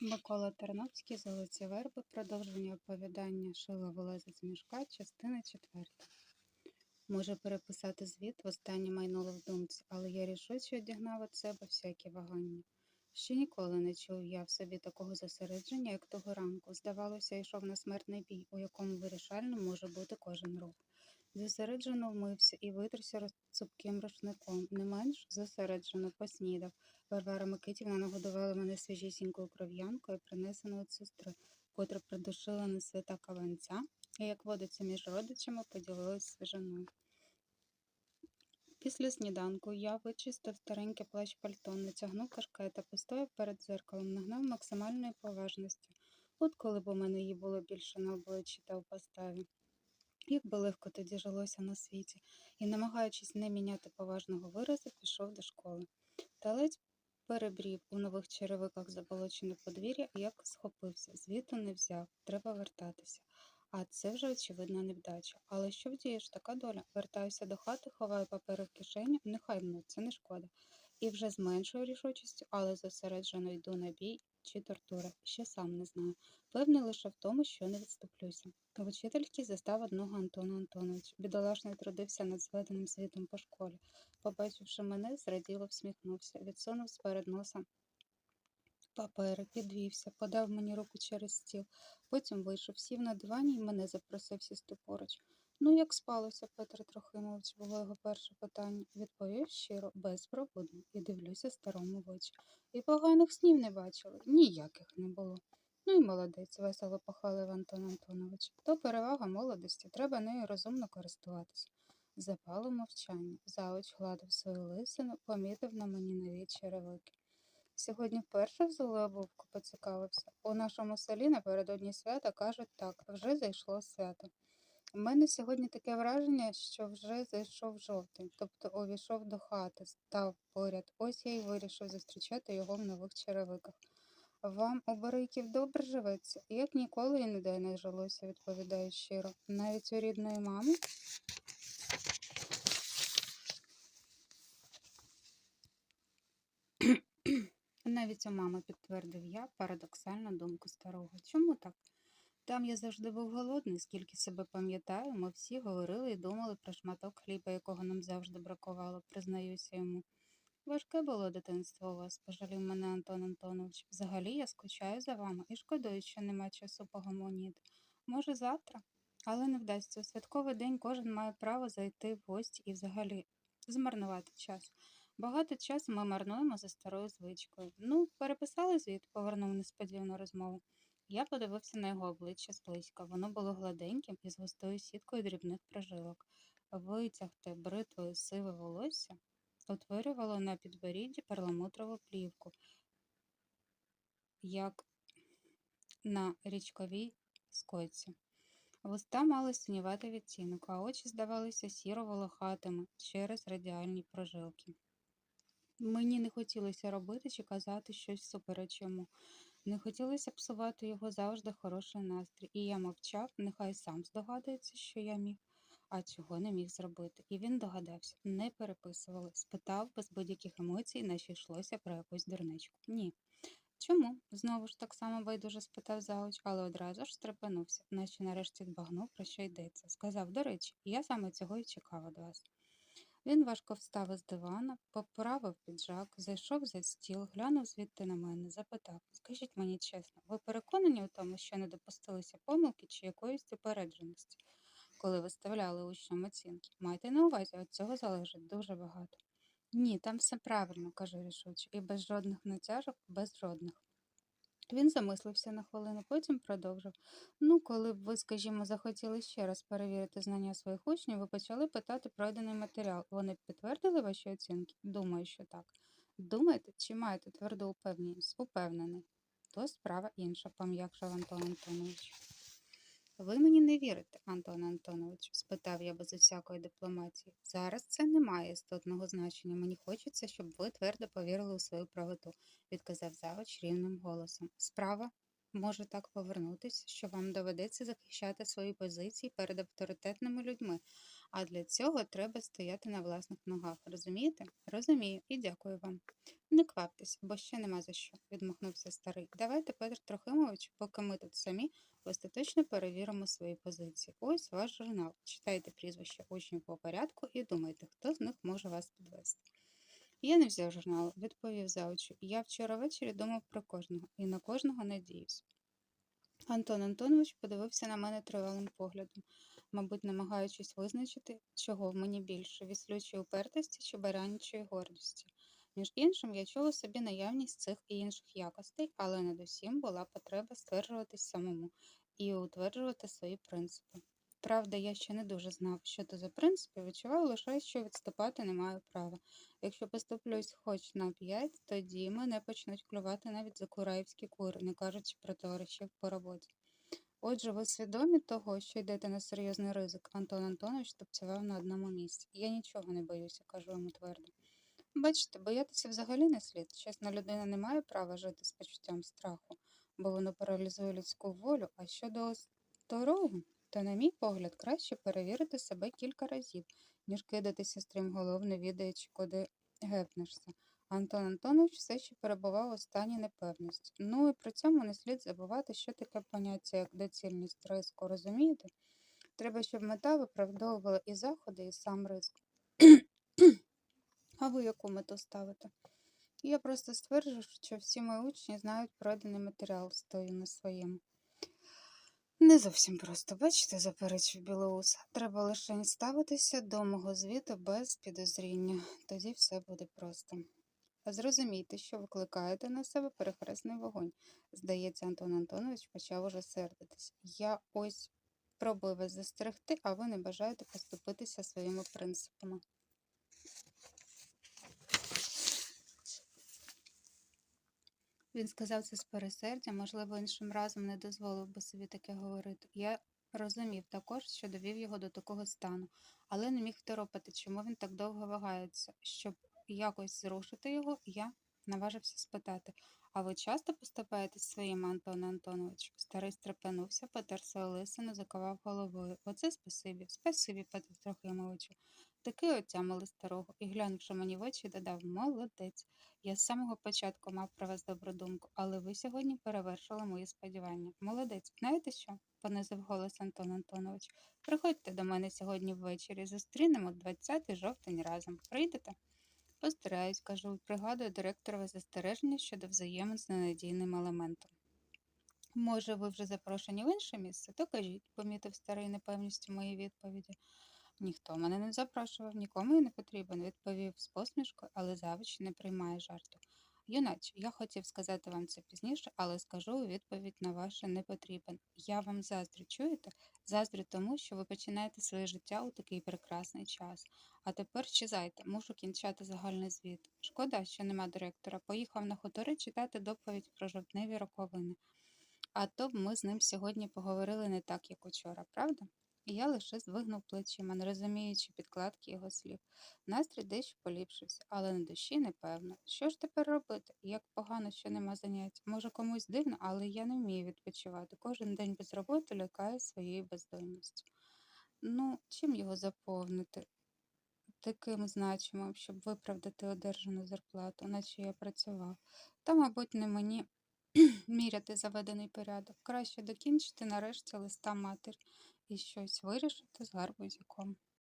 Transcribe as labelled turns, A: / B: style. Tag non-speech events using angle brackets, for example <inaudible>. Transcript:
A: Микола Тарновський Золоті верби. Продовження оповідання Шила вилазить з мішка. Частина четверта. Може переписати звіт, востаннє майнуло в думці, але я рішуче одігнав від себе всякі вагання. Ще ніколи не чув я в собі такого зосередження, як того ранку. Здавалося, йшов на смертний бій, у якому вирішальним може бути кожен рух. Зосереджено вмився і витерся роз- цупким рушником. Не менш зосереджено поснідав. Варвара Микитівна нагодувала мене свіжісінькою кров'янкою, принесеною від сестри, котра придушила на свята каванця, і, як водиться між родичами, поділилась свіжиною. Після сніданку я вичистив стареньке плащ пальто, натягнув кашкет, а постояв перед дзеркалом, нагнав максимальної поважності. От коли б у мене її було більше на обличчі та в поставі. Як би легко тоді жилося на світі, і, намагаючись не міняти поважного виразу, пішов до школи. Та ледь перебрів у нових черевиках заболочене подвір'я, як схопився, звіту не взяв, треба вертатися. А це вже, очевидно, невдача. Але що вдієш, така доля. Вертаюся до хати, ховаю папери в кишеню, нехай мнуться, не шкода. І вже з меншою рішучістю, але зосереджено йду на бій чи тортури. Ще сам не знаю. Певний лише в тому, що не відступлюся. В учительки застав одного Антона Антоновича. Бідолашний трудився над зведеним звітом по школі. Побачивши мене, зраділо всміхнувся, відсунув сперед носа папери, підвівся, подав мені руку через стіл. Потім вийшов, сів на дивані і мене запросив сісти поруч. Ну, як спалося, Петр Трохимович, було його перше питання. Відповів щиро, без безпробудно, і дивлюся старому в очі. І поганих снів не бачили, ніяких не було. Ну і молодець, весело похвалив Антон Антонович. То перевага молодості, треба нею розумно користуватися. Запало мовчання. Завуч гладив свою лисину, помітив на мені нові черевики. Сьогодні вперше взяли обувку, поцікавився. У нашому селі напередодні свята кажуть так, вже зайшло свято. У мене сьогодні таке враження, що вже зайшов жовтень, тобто увійшов до хати, став поряд. Ось я й вирішив зустрічати його в нових черевиках. Вам у Бориків добре живеться? Як ніколи і ніде не жилося, відповідаю щиро. Навіть у рідної мами? <clears throat> Навіть у мами підтвердив я парадоксальну думку старого. Чому так? Там я завжди був голодний, скільки себе пам'ятаю, ми всі говорили і думали про шматок хліба, якого нам завжди бракувало, признаюся йому. Важке було дитинство у вас, пожалів мене Антон Антонович. Взагалі я скучаю за вами і шкодую, що нема часу погомоніти. Може, завтра? Але не вдасться. У святковий день кожен має право зайти в гості і взагалі змарнувати час. Багато часу ми марнуємо за старою звичкою. Ну, переписали звіт, повернув несподівану розмову. Я подивився на його обличчя зблизька. Воно було гладеньким і з густою сіткою дрібних прожилок. Витягте бритвою сиве волосся утворювало на підборідді перламутрову плівку, як на річковій скотці. Вуста мали синюватий відтінок, а очі здавалися сіро-волохатими через радіальні прожилки. Мені не хотілося робити чи казати щось супереч йому. Не хотілося псувати його завжди хороший настрій, і я мовчав, нехай сам здогадується, що я міг, а чого не міг зробити. І він догадався, не переписували, спитав без будь-яких емоцій, наче йшлося про якусь дурничку. Ні. Чому? Знову ж так само байдуже спитав завуч, але одразу ж стрепенувся, наче нарешті збагнув, про що йдеться. Сказав, до речі, я саме цього і чекав від вас. Він важко встав із дивана, поправив піджак, зайшов за стіл, глянув звідти на мене, запитав Скажіть мені чесно, ви переконані у тому, що не допустилися помилки чи якоїсь упередженості, коли виставляли учням оцінки? Майте на увазі, від цього залежить дуже багато. Ні, там все правильно, кажу рішуче, і без жодних натяжок, без жодних. Він замислився на хвилину, потім продовжив. Ну, коли б ви, скажімо, захотіли ще раз перевірити знання своїх учнів, ви почали питати пройдений матеріал. Вони підтвердили ваші оцінки? Думаю, що так. Думаєте, чи маєте тверду упевненість? Упевнений. То справа інша, пом'якшав Антон Антонович. Ви мені не вірите, Антон Антонович, спитав я без усякої дипломатії. Зараз це не має істотного значення. Мені хочеться, щоб ви твердо повірили у свою правоту, відказав завуч рівним голосом. Справа може так повернутися, що вам доведеться захищати свої позиції перед авторитетними людьми, А для цього треба стояти на власних ногах. Розумієте? Розумію і дякую вам. Не кваптесь, бо ще нема за що, відмахнувся старий. Давайте, Петр Трохимович, поки ми тут самі, остаточно перевіримо свої позиції. Ось ваш журнал. Читайте прізвище учнів по порядку і думайте, хто з них може вас підвести. Я не взяв журналу, відповів заучу. Я вчора ввечері думав про кожного і на кожного надіюсь. Антон Антонович подивився на мене тривалим поглядом, мабуть, намагаючись визначити, чого в мені більше віслючої упертості чи баранячої гордості. Між іншим, я чула собі наявність цих і інших якостей, але над усім була потреба стверджуватись самому і утверджувати свої принципи. Правда, я ще не дуже знав, що то за принципи, відчував лише, що відступати не маю права. Якщо поступлюсь хоч на п'ять, тоді мене почнуть клювати навіть за кураївські кури, не кажучи про товаришів по роботі. Отже, ви свідомі того, що йдете на серйозний ризик, Антон Антонович тупцював на одному місці. Я нічого не боюся, кажу йому твердо. Бачите, боятися взагалі не слід. Чесна людина не має права жити з почуттям страху, бо воно паралізує людську волю. А щодо осторогу, то, на мій погляд, краще перевірити себе кілька разів, ніж кидатися стрімголов, не відаючи, куди гепнешся. Антон Антонович все ще перебував у стані непевності. Ну і при цьому не слід забувати, що таке поняття як доцільність риску, розумієте? Треба, щоб мета виправдовувала і заходи, і сам риск. А ви яку мету ставите? Я просто стверджую, що всі мої учні знають пройдений матеріал, стою на своєму. Не зовсім просто, бачите, заперечив Білоус. Треба лише ставитися до мого звіту без підозріння. Тоді все буде просто. Зрозумійте, що викликаєте на себе перехресний вогонь. Здається, Антон Антонович почав уже сердитись. Я ось пробую вас застерегти, а ви не бажаєте поступитися своїми принципами. Він сказав це з пересердям, можливо, іншим разом не дозволив би собі таке говорити. Я розумів також, що довів його до такого стану, але не міг второпати, чому він так довго вагається. Щоб якось зрушити його, я наважився спитати а ви часто поступаєтесь своїм, Антоне Антоновичу? Старий стрепенувся, потер свою лисину, заковав головою. Оце спасибі, спасибі, Петро Трохимовичу. Такий отямили старого і, глянувши мені в очі, додав молодець. Я з самого початку мав про вас добру думку, але ви сьогодні перевершили мої сподівання. Молодець, знаєте що? понизив голос Антон Антонович. Приходьте до мене сьогодні ввечері. Зустрінемо 20 жовтень разом. Прийдете? Постараюсь, кажу, пригадую директорове застереження щодо взаємин з ненадійним елементом. Може, ви вже запрошені в інше місце, то кажіть, помітив старий непевністю моєї відповіді. Ніхто мене не запрошував, нікому і не потрібен, відповів з посмішкою, але завич не приймає жарту. Юначе, я хотів сказати вам це пізніше, але скажу у відповідь на ваше не потрібен. Я вам заздрю, чуєте? Заздрю тому, що ви починаєте своє життя у такий прекрасний час. А тепер щезайте, мушу кінчати загальний звіт. Шкода, що нема директора. Поїхав на хутори читати доповідь про жовтневі роковини. А то б ми з ним сьогодні поговорили не так, як учора, правда? І я лише звигнув плечима, не розуміючи підкладки його слів. Настрій дещо поліпшився, але на душі непевно. Що ж тепер робити? Як погано, що нема занять. Може, комусь дивно, але я не вмію відпочивати. Кожен день без роботи лякає своєю бездомністю. Ну, чим його заповнити? Таким значимим, щоб виправдати одержану зарплату, наче я працював. Та, мабуть, не мені <clears throat> міряти заведений порядок. Краще докінчити нарешті листа матері і щось вирішити з гарбузяком.